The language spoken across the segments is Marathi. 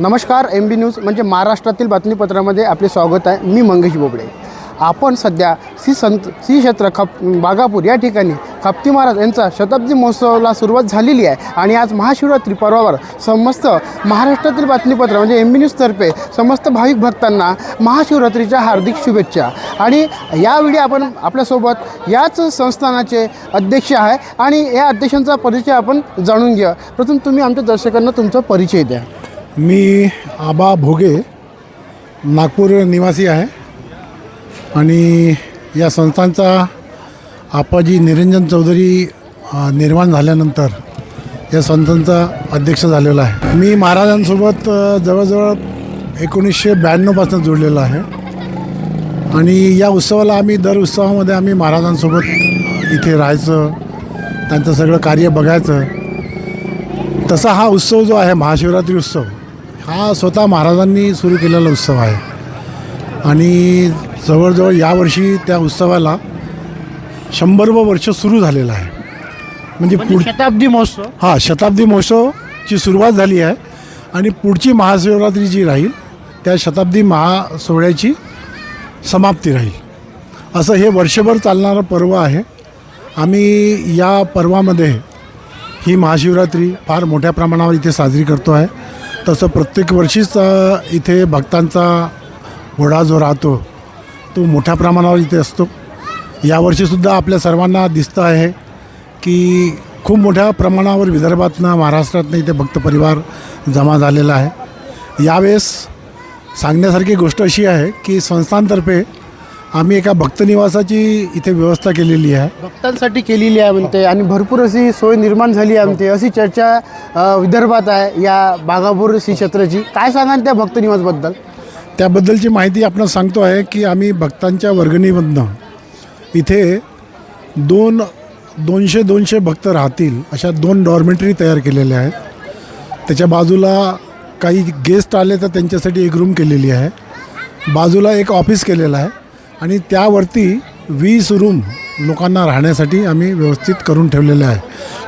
नमस्कार एम बी न्यूज म्हणजे महाराष्ट्रातील बातमीपत्रामध्ये आपले स्वागत आहे. मी मंगेश बोबडे. आपण सध्या श्री संत श्री क्षेत्र खप बागापूर या ठिकाणी खप्ती महाराज यांचा शताब्दी महोत्सवाला सुरुवात झालेली आहे आणि आज महाशिवरात्री पर्वावर समस्त महाराष्ट्रातील बातमीपत्र म्हणजे एम बी न्यूजतर्फे समस्त भाविक भक्तांना महाशिवरात्रीच्या हार्दिक शुभेच्छा. आणि यावेळी आपण आपल्यासोबत याच संस्थानाचे अध्यक्ष आहे आणि या अध्यक्षांचा परिचय आपण जाणून घ्या. प्रथम तुम्ही आमच्या दर्शकांना तुमचा परिचय द्या. मी आबा भोगे नागपूर निवासी आहे. आणि या संस्थांचा आपाजी निरंजन चौधरी निर्माण झाल्यानंतर या संस्थांचा अध्यक्ष झालेला आहे. मी महाराजांसोबत जवळजवळ एकोणीसशे ब्याण्णवपासून जोडलेलो आहे. आणि या उत्सवाला आम्ही दर उत्सवामध्ये आम्ही महाराजांसोबत इथे राहायचं त्यांचं सगळं कार्य बघायचं. तसा हा उत्सव जो आहे महाशिवरात्री उत्सव हा स्वतः महाराजांनी सुरू केलेला उत्सव आहे. आणि जवळजवळ यावर्षी त्या उत्सवाला शंभरवं वर्ष सुरू झालेलं आहे. म्हणजे पुढ शताब्दी महोत्सव? हा शताब्दी महोत्सवची सुरुवात झाली आहे. आणि पुढची महाशिवरात्री जी राहील त्या शताब्दी महा सोहळ्याची समाप्ती राहील. असं हे वर्षभर चालणारं पर्व आहे. आम्ही या पर्वामध्ये ही महाशिवरात्री फार मोठ्या प्रमाणावर इथे साजरी करतो आहे. तसं प्रत्येक वर्षीच इथे भक्तांचा घोडा जो राहतो तो मोठ्या प्रमाणावर इथे असतो. यावर्षीसुद्धा आपल्या सर्वांना दिसतं आहे की खूप मोठ्या प्रमाणावर विदर्भातनं महाराष्ट्रातनं इथे भक्त परिवार जमा झालेला आहे. यावेळेस सांगण्यासारखी गोष्ट अशी आहे की संस्थांतर्फे आम्ही एका भक्तनिवासाची इथे व्यवस्था केलेली आहे. भक्तांसाठी केलेली आहे म्हणते आणि भरपूर अशी सोय निर्माण झाली आहे म्हणते. अशी चर्चा अ, विदर्भात आहे या बागापूर श्री क्षेत्राची काय सांगाल त्या भक्त निवासबद्दल त्याबद्दलची माहिती आपण सांगतो आहे की आम्ही भक्तांच्या वर्गणीमधनं इथे दोन दोनशे दोनशे भक्त राहतील अशा दोन डॉर्मेटरी तयार केलेल्या आहेत. त्याच्या बाजूला काही गेस्ट आले तर त्यांच्यासाठी एक रूम केलेली आहे. बाजूला एक ऑफिस केलेलं आहे. आणि त्यावरती वीस रूम लोकांना राहण्यासाठी आम्ही व्यवस्थित करून ठेवलेले आहे.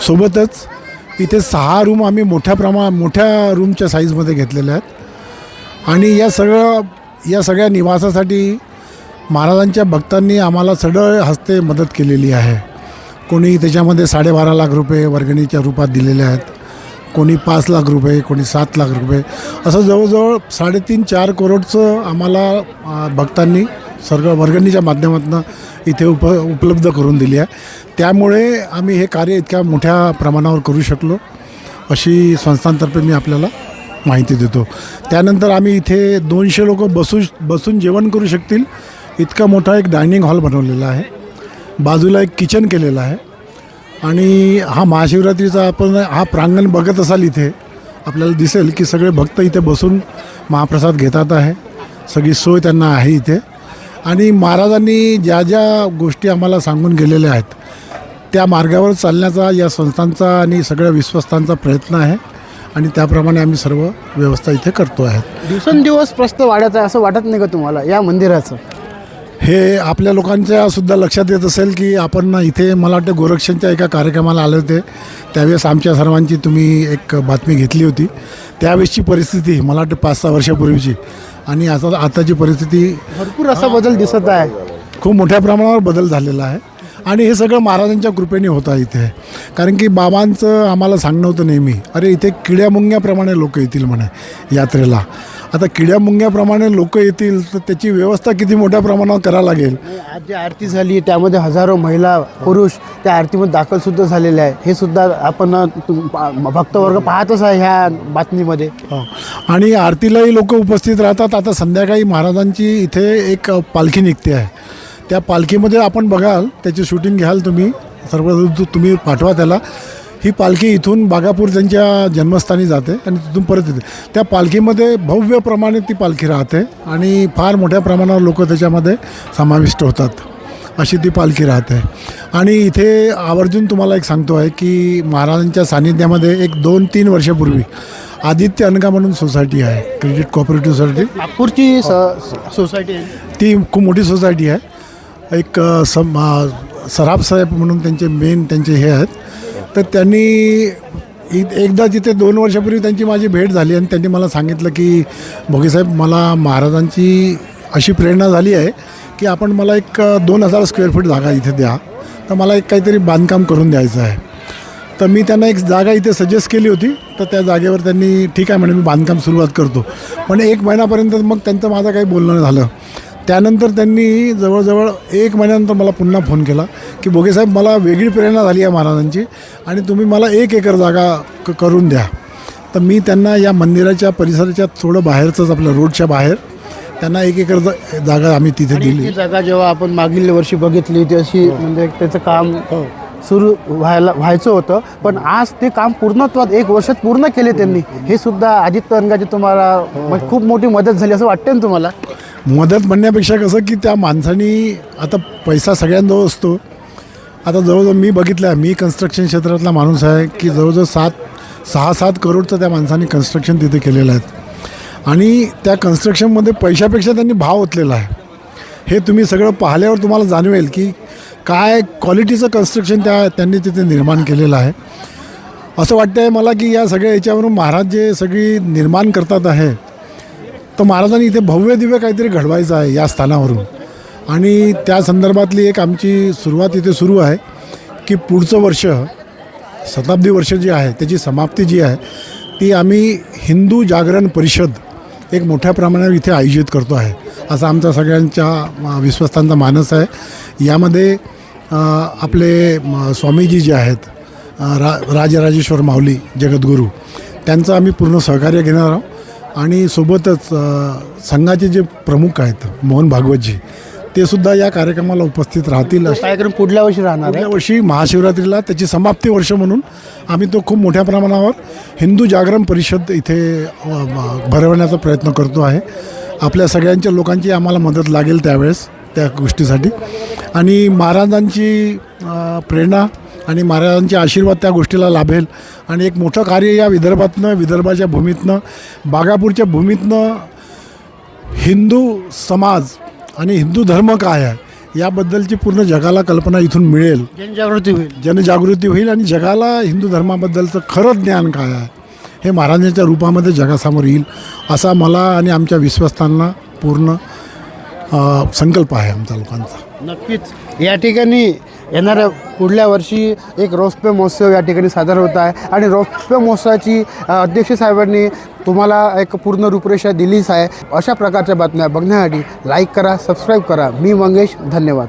सोबतच इथे सहा रूम आम्ही मोठ्या प्रमा मोठ्या रूमच्या साईजमध्ये घेतलेल्या आहेत. आणि या सगळं या सगळ्या निवासासाठी महाराजांच्या भक्तांनी आम्हाला सडळ हस्ते मदत केलेली आहे. कोणी त्याच्यामध्ये साडेबारा लाख रुपये वर्गणीच्या रूपात दिलेले आहेत. कोणी पाच लाख रुपये कोणी सात लाख रुपये. असं जवळजवळ साडेतीन चार करोडचं आम्हाला भक्तांनी सर्व वर्गणीच्या माध्यमातून इथे उप उपलब्ध करून दिली आहे. त्यामुळे आम्ही हे कार्य इतक्या मोठ्या प्रमाणावर करू शकलो अशी संस्थांतर्फे मी आपल्याला माहिती देतो. त्यानंतर आम्ही इथे दोनशे लोक बसू बसून जेवण करू शकतील. इतका मोठा एक डायनिंग हॉल बनवलेला आहे. बाजूला एक किचन केलेलं आहे. आणि हा महाशिवरात्रीचा आपण हा प्रांगण बघत असाल इथे आपल्याला दिसेल की सगळे भक्त इथे बसून महाप्रसाद घेतात आहे. सगळी सोय त्यांना आहे इथे. आणि महाराजांनी ज्या ज्या गोष्टी आम्हाला सांगून गेलेल्या आहेत त्या मार्गावर चालण्याचा या संस्थांचा आणि सगळ्या विश्वस्तांचा प्रयत्न आहे आणि त्याप्रमाणे आम्ही सर्व व्यवस्था इथे करतो आहे. दिवसेंदिवस प्रस्त वाढत आहे असं वाटत नाही का तुम्हाला या मंदिराचं? हे आपल्या लोकांच्या सुद्धा लक्षात येत असेल की आपण ना इथे मला वाटतं गोरक्षणच्या एका कार्यक्रमाला आले होते. त्यावेळेस आमच्या सर्वांची तुम्ही एक बातमी घेतली होती. त्यावेळेसची परिस्थिती मला वाटतं पाच सहा वर्षापूर्वीची. आणि आता आताची परिस्थिती भरपूर असा बदल दिसत आहे. खूप मोठ्या प्रमाणावर बदल झालेला आहे. आणि हे सगळं महाराजांच्या कृपेने होत आहे इथे. कारण की बाबांचं आम्हाला सांगणं होतं नेहमी अरे इथे किड्यामुंग्याप्रमाणे लोक येतील म्हणे यात्रेला. आता किड्यामुंग्याप्रमाणे लोक येतील तर त्याची व्यवस्था किती मोठ्या प्रमाणावर करावं लागेल? आज जी आरती झाली त्यामध्ये हजारो महिला पुरुष त्या आरतीमध्ये दाखल सुद्धा झालेले आहे हे सुद्धा आपण भक्तवर्ग पाहतच आहे ह्या बातमीमध्ये. हो. आणि आरतीलाही लोक उपस्थित राहतात. आता संध्याकाळी महाराजांची इथे एक पालखी निघते आहे. त्या पालखीमध्ये आपण बघाल त्याची शूटिंग घ्याल तुम्ही. सर्व तुम्ही पाठवा त्याला. ही पालखी इथून बागापूर त्यांच्या जन्मस्थानी जाते आणि तिथून परत येते. त्या पालखीमध्ये भव्य प्रमाणे ती पालखी राहते आणि फार मोठ्या प्रमाणावर लोक त्याच्यामध्ये समाविष्ट होतात. अशी ती पालखी राहते. आणि इथे आवर्जून तुम्हाला एक सांगतो आहे की महाराजांच्या सानिध्यामध्ये एक दोन तीन वर्षापूर्वी आदित्य अनगा म्हणून सोसायटी आहे. क्रेडिट कोऑपरेटिव्ह सोसायटी नागपूरची स- सोसायटी ती खूप मोठी सोसायटी आहे. एक सम सराफ साहेब म्हणून त्यांचे मेन त्यांचे हे आहेत. तर त्यांनी इ एकदा जिथे दोन वर्षापूर्वी त्यांची माझी भेट झाली आणि त्यांनी मला सांगितलं की भोगेसाहेब मला महाराजांची अशी प्रेरणा झाली आहे की आपण मला एक दोन हजार स्क्वेअर फूट जागा इथे द्या. तर मला एक काहीतरी बांधकाम करून द्यायचं आहे. तर मी त्यांना एक जागा इथे सजेस्ट केली होती. तर त्या जागेवर त्यांनी ठीक आहे म्हणे मी बांधकाम सुरुवात करतो. पण एक महिन्यापर्यंत मग त्यांचं माझं काही बोलणं झालं. त्यानंतर त्यांनी जवळजवळ एक महिन्यानंतर मला पुन्हा फोन केला की बोगेसाहेब मला वेगळी प्रेरणा झाली आहे महाराजांची आणि तुम्ही मला एक एकर जागा क करून द्या. तर मी त्यांना या मंदिराच्या परिसराच्या थोडं बाहेरचंच आपल्या रोडच्या बाहेर त्यांना एक एकर जा- जागा आम्ही तिथे दिली. ती जागा जेव्हा आपण मागील वर्षी बघितली होती अशी म्हणजे त्याचं काम सुरू व्हायला व्हायचं होतं. पण आज ते काम पूर्णत्वात एक वर्षात पूर्ण केले त्यांनी. हे सुद्धा आदित्य अनगाची तुम्हाला म्हणजे खूप मोठी मदत झाली असं वाटतं ना तुम्हाला? मदत म्हणण्यापेक्षा कसं की त्या माणसानी आता पैसा सगळ्यांजवळ असतो. आता जवळजवळ मी बघितलं आहे मी कन्स्ट्रक्शन क्षेत्रातला माणूस आहे की जवळजवळ सात सहा सात करोडचं त्या माणसाने कन्स्ट्रक्शन तिथे केलेलं आहे. आणि त्या कन्स्ट्रक्शनमध्ये पैशापेक्षा त्यांनी भाव ओतलेला आहे. हे तुम्ही सगळं पाहिल्यावर तुम्हाला जाणवेल की काय क्वालिटीचं कन्स्ट्रक्शन त्या त्यांनी तिथे निर्माण केलेलं आहे. असं वाटतं आहे मला की या सगळ्या याच्यावरून महाराज जे सगळी निर्माण करतात आहे तर महाराजांनी इथे भव्य दिव्य काहीतरी घडवायचं आहे या स्थानावरून. आणि त्या संदर्भातली एक आमची सुरुवात इथे सुरू आहे की पुढचं वर्ष शताब्दी वर्ष जे आहे त्याची समाप्ती जी आहे ती आम्ही हिंदू जागरण परिषद एक मोठ्या प्रमाणावर इथे आयोजित करतो आहे. असा आमचा सगळ्यांच्या विश्वस्तांचा मानस आहे. यामध्ये आपले स्वामीजी जे आहेत रा राजराजेश्वर माऊली जगद्गुरू त्यांचं आम्ही पूर्ण सहकार्य घेणार आहोत. आणि सोबतच संघाचे जे प्रमुख आहेत मोहन भागवतजी ते सुद्धा या कार्यक्रमाला उपस्थित राहतील कार्यक्रम पुढल्या वर्षी राहणार पुढल्या वर्षी महाशिवरात्रीला त्याची समाप्ती वर्ष म्हणून आम्ही तो खूप मोठ्या प्रमाणावर हिंदू जागरण परिषद इथे भरवण्याचा प्रयत्न करतो आहे. आपल्या सगळ्यांच्या लोकांची आम्हाला मदत लागेल त्यावेळेस त्या गोष्टीसाठी. आणि महाराजांची प्रेरणा आणि महाराजांचे आशीर्वाद त्या गोष्टीला लाभेल. आणि एक मोठं कार्य या विदर्भातनं विदर्भाच्या भूमीतनं बागापूरच्या भूमीतनं हिंदू समाज आणि हिंदू धर्म काय आहे याबद्दलची पूर्ण जगाला कल्पना इथून मिळेल. जनजागृती होईल. जनजागृती होईल आणि जगाला हिंदू धर्माबद्दलचं खरं ज्ञान काय आहे हे महाराजांच्या रूपामध्ये जगासमोर येईल असा मला आणि आमच्या विश्वस्तांना पूर्ण संकल्प आहे आमच्या लोकांचा. नक्कीच. या ठिकाणी येणाऱ्या पुढल्या वर्षी एक रौप्य महोत्सव या ठिकाणी सादर होत आहे. आणि रौप्य महोत्सवाची अध्यक्ष साहेबांनी तुम्हाला एक पूर्ण रूपरेषा दिलीच आहे. अशा प्रकारच्या बातम्या बघण्यासाठी लाईक करा सबस्क्राईब करा. मी मंगेश धन्यवाद.